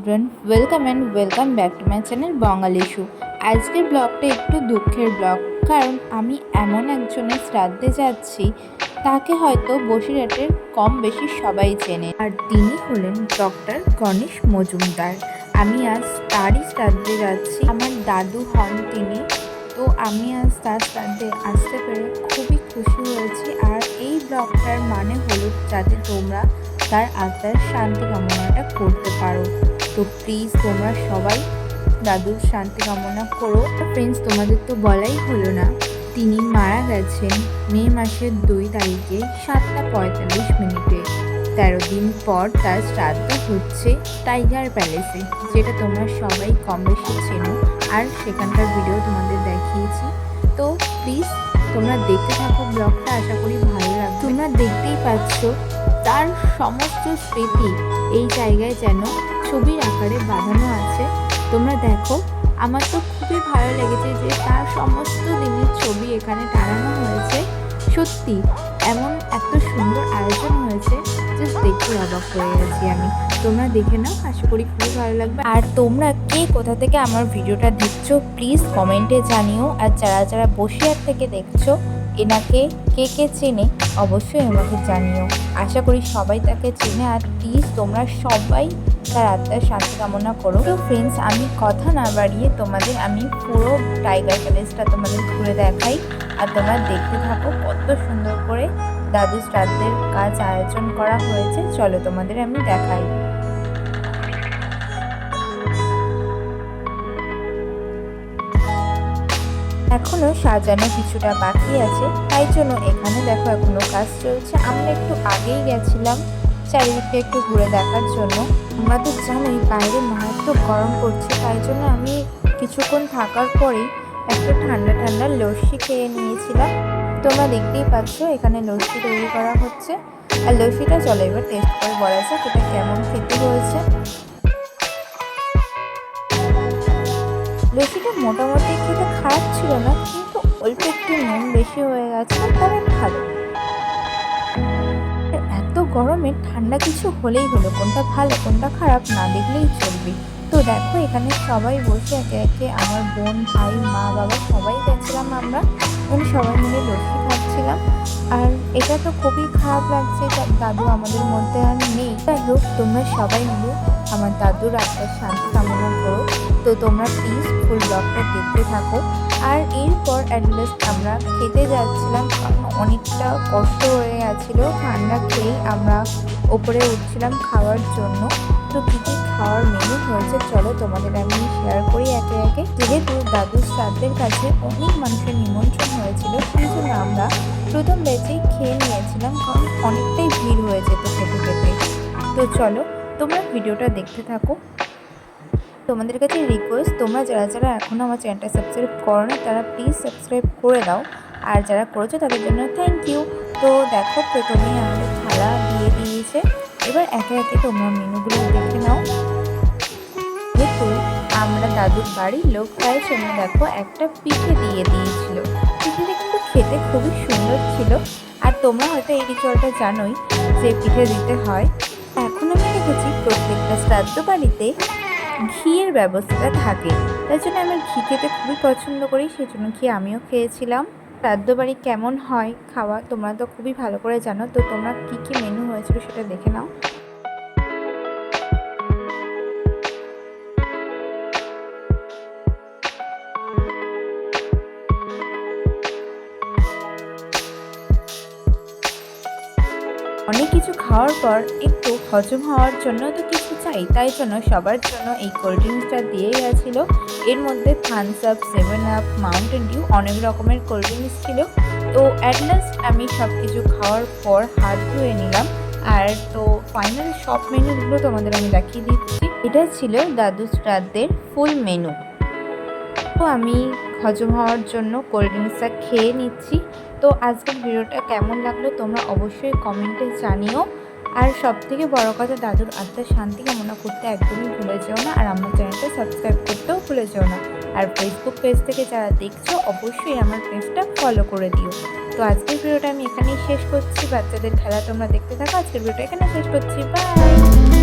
Children welcome and welcome back to my channel Bengali শু আজকের ব্লগটা একটু দুঃখের ব্লগ কারণ আমি এমন একজনের শ্রাদ্ধে যাচ্ছি, তাকে হয়তো বসিরহাটের কম বেশি সবাই চেনে। আর তিনি হলেন ডক্টর গণেশ মজুমদার। আমি আজ তারই শ্রাদ্ধে যাচ্ছি, আমার দাদু হন তিনি। তো আমি আজ তার শ্রাদ্ধে আসতে পেরে খুবই খুশি হয়েছি, আর এই ব্লগটার মানে হলো যাতে তোমরা তার আত্মার শান্তি কামনাটা করতে পারো। তো প্লিজ তোমরা সবাই দাদুর শান্তি কামনা করো। ফ্রেন্ডস তোমাদের তো বলাই হলো না, তিনি মারা গেছেন মে মাসের দুই তারিখে সাতটা পঁয়তাল্লিশ মিনিটে। তেরো দিন পর তার শ্রাদ্ধ হচ্ছে টাইগার প্যালেসে, যেটা তোমরা সবাই কম বেশি চেনো, আর সেখানকার ভিডিও তোমাদের দেখিয়েছি। তো প্লিজ তোমরা দেখতে থাকো ব্লগটা, আশা করি ভালো লাগবে। তোমরা দেখতেই পাচ্ছ তার সমস্ত স্মৃতি এই জায়গায় যেন ছবির আকারে বাঁধানো আছে। তোমরা দেখো, আমার তো খুবই ভালো লেগেছে যে তার সমস্ত দিনের ছবি এখানে টানানো হয়েছে। সত্যি, এমন এত সুন্দর আয়োজন হয়েছে জাস্ট দেখে অবাক হয়ে গেছি আমি। তোমরা দেখে নাও, আশা করি খুবই ভালো লাগবে। আর তোমরা কে কোথা থেকে আমার ভিডিওটা দেখছ প্লিজ কমেন্টে জানিও। আর যারা যারা বসিয়ার থেকে দেখছ, এনাকে কে কে চেনে, অবশ্যই আমাকে জানিও। আশা করি সবাই তাকে চেনে। আর প্লিজ তোমরা সবাই তার আত্মার শান্তি কামনা করো। তো ফ্রেন্ডস আমি কথা না বাড়িয়ে তোমাদের আমি পুরো টাইগার প্যালেসটা তোমাদের ঘুরে দেখাই। আর তোমরা দেখতে থাকো কত সুন্দর করে দাদু শ্রাদ্ধের কাজ আয়োজন করা হয়েছে। চলো তোমাদের আমি দেখাই। এখনও সাজানো কিছুটা বাকি আছে। তাই জন্য এখানে দেখো এখনও কাজ চলছে। আমরা একটু আগেই গেছিলাম চারিদিকটা একটু ঘুরে দেখার জন্য। আমরা তো জানোই বাইরে মারাত্মক গরম পড়ছে, তাই জন্য আমি কিছুক্ষণ থাকার পরেই একটা ঠান্ডা ঠান্ডা লস্যি খেয়ে নিয়েছিলাম। তোমরা দেখতেই পাচ্ছ এখানে লস্যি তৈরি করা হচ্ছে। আর লস্যিটা চলো এবার টেস্ট করে বলা যাক এটা কেমন খেতে হয়েছে। লস্যিটা মোটামুটি খেতে খারাপ ছিল না, কিন্তু অল্প একটু নুন বেশি হয়ে গেছে, তবে ভালো। গরমে ঠান্ডা কিছু হলেই হলো, কোনটা ভালো, কোনটা খারাপ না দেখলেই চলবে। তো দেখো, এখানে সবাই বসে একে একে, আমার বোন, ভাই, মা, বাবা সবাই গেছিলাম আমরা। এবং সবাই মিলে লস্যি খাচ্ছিলাম। আর এটা তো খুবই খারাপ লাগছে দাদু আমাদের মধ্যে আর নেই। যাই হোক, তোমরা সবাই মিলে, আমার দাদুর আত্মার শান্তি কামনা করো। তো তোমরা প্লিজ ফুল ব্লগটা দেখতে থাকো। আর এরপর অ্যাটলিস্ট আমরা খেতে যাচ্ছিলাম অনেকটা কষ্ট হয়ে গেছিল। ঠান্ডা খেয়েই আমরা ওপরে উঠছিলাম খাওয়ার জন্য। তো কী কী খাওয়ার মেনু হয়েছে, চলো তোমাদের আমি শেয়ার করি একে একে। যেহেতু দাদুর শ্রাদ্ধের কাছে অনেক মানুষের নিমন্ত্রণ হয়েছিল, সেই জন্য আমরা প্রথম ব্যাচেই খেয়ে নিয়েছিলাম, কারণ অনেকটাই ভিড় হয়ে যেত খেতে খেতে। তো চলো তোমরা ভিডিওটা দেখতে থাকো। তোমাদের কাছে রিকোয়েস্ট তোমরা যারা যারা এখনও আমার চ্যানেলটা সাবস্ক্রাইব করো না তারা প্লিজ সাবস্ক্রাইব করে দাও। আর যারা করেছ, তাদের জন্য থ্যাংক ইউ তো দেখো প্রথমেই আমাদের থালা দিয়ে দিয়েছে। এবার একে একে তোমরা মেনুগুলো দেখে নাও। যেহেতু আমরা দাদুর বাড়ির লোক তাই জন্য দেখো, একটা পিঠে দিয়ে দিয়েছিল। পিঠেটা কিন্তু খেতে খুবই সুন্দর ছিল। আর তোমরা হয়তো এই রিচুয়ালটা জানোই যে পিঠে দিতে হয়। এখন আমি দেখেছি, প্রত্যেকটা শ্রাদ্ধ বাড়িতে ঘিয়ের ব্যবস্থা থাকে। তাই জন্য আমি ঘি খেতে খুবই পছন্দ করি সেই জন্য ঘি আমিও খেয়েছিলাম। শ্রাদ্ধ বাড়ি কেমন হয়, খাওয়া তোমরা তো খুবই ভালো করে জানো, তো তোমরা কী কী মেনু হয়েছিল সেটা দেখে নাও। অনেক কিছু খাওয়ার পর একটু হজম হওয়ার জন্য তো কিছু চাই তাই জন্য সবার জন্য এই কোল্ড ড্রিঙ্কসটা দিয়ে গেছিল এর মধ্যে Thums Up Seven Up Mountain Dew অনেক রকমের কোল্ড ড্রিঙ্কস ছিল। তো অ্যাট লাস্ট আমি সব কিছু খাওয়ার পর হাত ধুয়ে নিলাম। আর তো ফাইনাল সব মেনুগুলো তোমাদের আমি দেখিয়ে দিচ্ছি। এটা ছিল দাদু শ্রাদ্ধের ফুল মেনু তো আমি হজম হওয়ার জন্য কোল্ড ড্রিঙ্কসটা খেয়ে নিচ্ছি। তো আজকের ভিডিওটা কেমন লাগল তোমরা অবশ্যই কমেন্টে জানিও। আর সব থেকে বড়ো কথা, দাদুর আত্মার শান্তি কামনা করতে একদমই ভুলে যেও না, আর আমার চ্যানেলটা সাবস্ক্রাইব করতেও ভুলে যেও না। আর ফেসবুক পেজ থেকে যারা দেখছ, অবশ্যই আমার পেজটা ফলো করে দিও। তো আজকের ভিডিওটা আমি এখানেই শেষ করছি। বাচ্চাদের খেলা তোমরা দেখতে থাকো। আজকের ভিডিওটা এখানে শেষ করছি। বাই